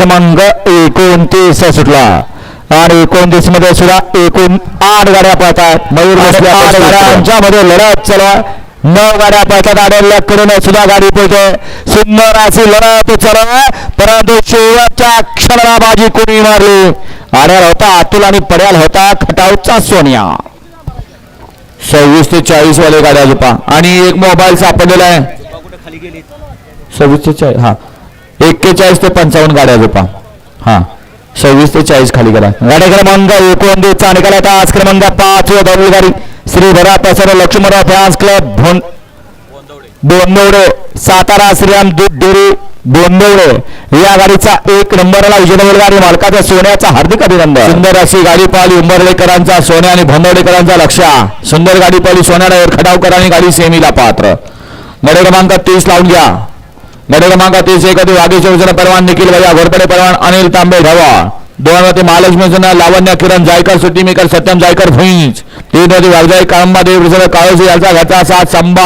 क्रमांक एकोणतीस सुटला आणि एकोणतीसमध्ये सुद्धा एकूण आठ गाड्या पळतात. मयूर गाड्यांच्यामध्ये लढत चला. नऊ गाड्या पळतात. आड्याकडून सुद्धा गाडी पळते. सुंदर अशी लढत चला. परंतु शेवटच्या क्षणाला बाजी कोणी मारली? आड्याला होता अतुल आणि पड्याल होता खटावचा सोनिया. सव्वीस ते चाळीस वाले गाड्या झोपा आणि एक मोबाईल सापडलेला आहे. सव्वीस ते चाळीस हा. एक्केचाळीस ते पंचावन्न गाड्या झोपा हा. सव्वीस ते चाळीस खाली करा. गाड्या क्रमांक एकोणतीसचा निकाल आता आज क्रमांक पाच व दौड गाडी श्री भरा प्रसाद लक्ष्मणराव फॅन्स क्लब. भोन बोंदवडे सातारा श्रीराम दूध डेअरी बोंदवडे या गाडीचा एक नंबरला विजय गाडी मालकाच्या सोन्याचा हार्दिक अभिनंदन. सुंदर अशी गाडी पाहिली उंबरडेकरांचा सोन्या आणि भोंदवडेकरांचा लक्ष सुंदर गाडी पाहिली सोन्याला खडावकर खटावकर आणि गाडी सेमीला पात्र. गाडी क्रमांक तीस लावून घ्या. गाडी क्रमांक तीस एक होती वाघेश्वर जन परवान निखिल भैया घोरपडे परवान अनिल तांबे ढवा दोन होते महालक्ष्मी जुना लावण्य किरण जायकर सुट्टी मेकर सत्यम जायकर भुईंच तीन होती वाघजाई काळंबा देव काळोशी यांचा घरचा सात संभा